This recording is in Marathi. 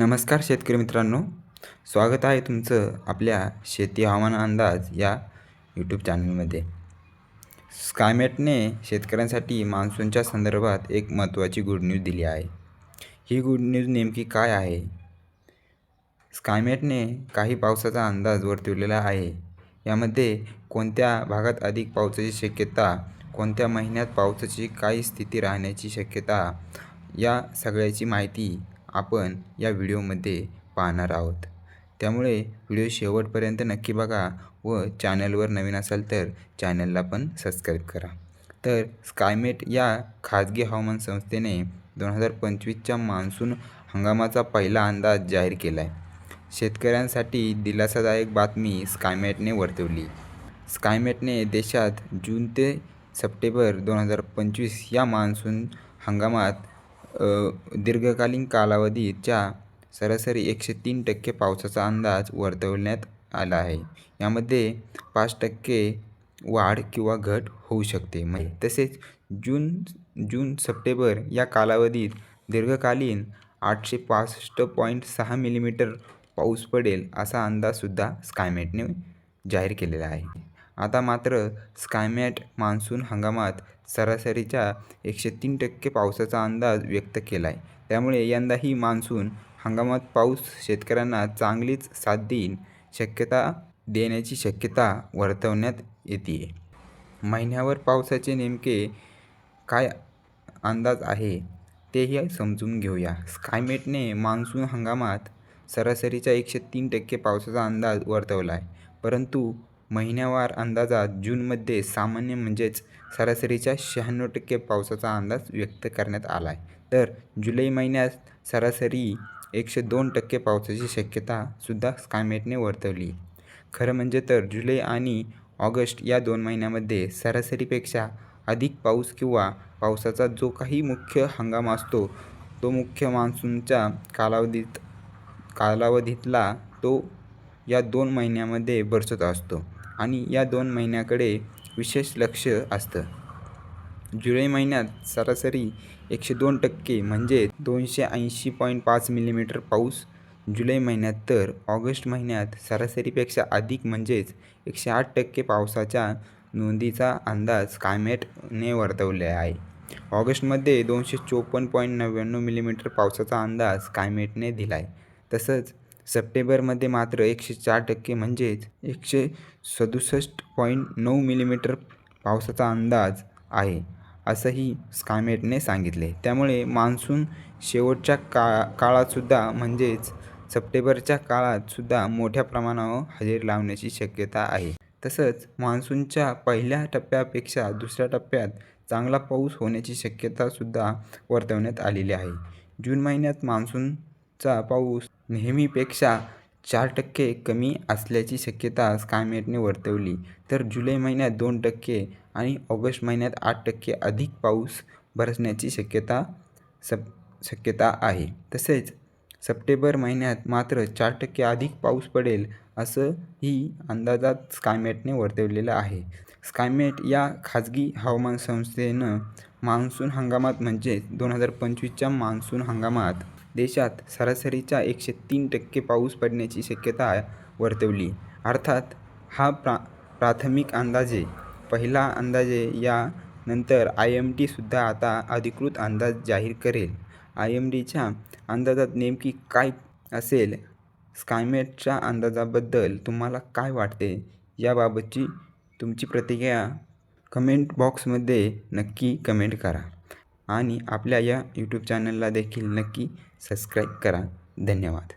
नमस्कार शेतकरी मित्रांनो. स्वागत आहे तुमचं आपल्या शेती हवामान अंदाज या यूट्यूब चॅनलमध्ये स्कायमेटने शेतकऱ्यांसाठी मान्सूनच्या संदर्भात एक महत्त्वाची गुड न्यूज दिली आहे. ही गुड न्यूज नेमकी काय आहे? स्कायमेटने काही पावसाचा अंदाज वर्तवलेला आहे. यामध्ये कोणत्या भागात अधिक पावसाची शक्यता कोणत्या महिन्यात पावसाची काही स्थिती राहण्याची शक्यता या सगळ्याची माहिती आपण या व्हिडिओमध्ये पाहणार आहोत. त्यामुळे व्हिडिओ शेवटपर्यंत नक्की बघा व चॅनलवर नवीन असाल तर चॅनलला पण सबस्क्राईब करा. तर स्कायमेट या खाजगी हवामान संस्थेने दोन हजार पंचवीसच्या मान्सून हंगामाचा पहिला अंदाज जाहीर केला आहे शेतकऱ्यांसाठी दिलासादायक बातमी स्कायमेटने वर्तवली. स्कायमेटने देशात जून ते सप्टेंबर दोन हजार पंचवीस या मान्सून हंगामात दीर्घकालीन कालावधीच्या सरासरी एकशे तीन टक्के पावसाचा अंदाज वर्तवण्यात आला आहे. यामध्ये पाच टक्के वाढ किंवा घट होऊ शकते. म्हणजे तसेच जून जून सप्टेंबर या कालावधीत दीर्घकालीन आठशे पासष्ट पॉईंट सहा मिलीमीटर पाऊस पडेल असा अंदाजसुद्धा स्कायमेटने जाहीर केलेला आहे. आता मात्र स्कायमॅट मान्सून हंगामात सरासरीच्या एकशे तीन टक्के पावसाचा अंदाज व्यक्त केला आहे त्यामुळे यंदाही मान्सून हंगामात पाऊस शेतकऱ्यांना चांगलीच साथ देईन शक्यता देण्याची शक्यता वर्तवण्यात येते महिन्यावर पावसाचे नेमके काय अंदाज आहे तेही समजून घेऊया. स्कायमेटने मान्सून हंगामात सरासरीच्या एकशे तीन टक्के पावसाचा अंदाज वर्तवला आहे परंतु महिन्यावार अंदाजात जूनमध्ये सामान्य म्हणजेच सरासरीच्या शहाण्णव टक्के पावसाचा अंदाज व्यक्त करण्यात आला आहे तर जुलै महिन्यात सरासरी एकशे दोन टक्के पावसाची शक्यतासुद्धा स्कायमेटने वर्तवली. खरं म्हणजे तर जुलै आणि ऑगस्ट या दोन महिन्यामध्ये सरासरीपेक्षा अधिक पाऊस किंवा पावसाचा जो काही मुख्य हंगाम असतो तो मुख्य मान्सूनच्या कालावधीत कालावधीतला तो या दोन महिन्यामध्ये बरसत असतो. आणि या दोन महिन्याकडे विशेष लक्ष असतं. जुलै महिन्यात सरासरी एकशे दोन टक्के म्हणजे दोनशे ऐंशी पॉईंट पाच मिलीमीटर पाऊस. जुलै महिन्यात तर ऑगस्ट महिन्यात सरासरीपेक्षा अधिक म्हणजेच एकशे आठ टक्के पावसाच्या नोंदीचा अंदाज कायमेटने वर्तवले आहे. ऑगस्टमध्ये दोनशे चोपन्न पॉईंट नव्याण्णव मिलीमीटर पावसाचा अंदाज कायमेटने दिला आहे तसंच सप्टेंबरमध्ये मात्र एकशे चार टक्के म्हणजेच एकशे सदुसष्ट पॉईंट नऊ मिलीमीटर पावसाचा अंदाज आहे असंही स्कायमेटने सांगितले. त्यामुळे मान्सून शेवटच्या का काळातसुद्धा म्हणजेच सप्टेंबरच्या काळातसुद्धा मोठ्या प्रमाणावर हजेरी लावण्याची शक्यता आहे. तसंच मान्सूनच्या पहिल्या टप्प्यापेक्षा दुसऱ्या टप्प्यात चांगला पाऊस होण्याची शक्यतासुद्धा वर्तवण्यात आलेली आहे. जून महिन्यात मान्सूनचा पाऊस नेहमीपेक्षा चार टक्के कमी असल्याची शक्यता स्कायमेटने वर्तवली. तर जुलै महिन्यात दोन टक्के आणि ऑगस्ट महिन्यात आठ टक्के अधिक पाऊस बरसण्याची शक्यता सप शक्यता आहे. तसेच सप्टेंबर महिन्यात मात्र चार टक्के अधिक पाऊस पडेल असंही अंदाजात स्कायमेटने वर्तवलेलं आहे. स्कायमेट या खाजगी हवामान संस्थेनं मान्सून हंगामात म्हणजे दोन हजार पंचवीसच्या मान्सून हंगामात देशात सरासरीच्या एकशे तीन टक्के पाऊस पडण्याची शक्यता वर्तवली. अर्थात हा प्रा प्राथमिक अंदाजे पहिला अंदाजे या नंतर आय एम डीसुद्धा आता अधिकृत अंदाज जाहीर करेल. आय एम डीच्या अंदाजात नेमकी काय असेल? स्कायमेटच्या अंदाजाबद्दल तुम्हाला काय वाटते? याबाबतची तुमची प्रतिक्रिया कमेंट बॉक्समध्ये नक्की कमेंट करा. आणि आपल्या या यूट्यूब चॅनलला देखील नक्की सबस्क्राईब करा. धन्यवाद.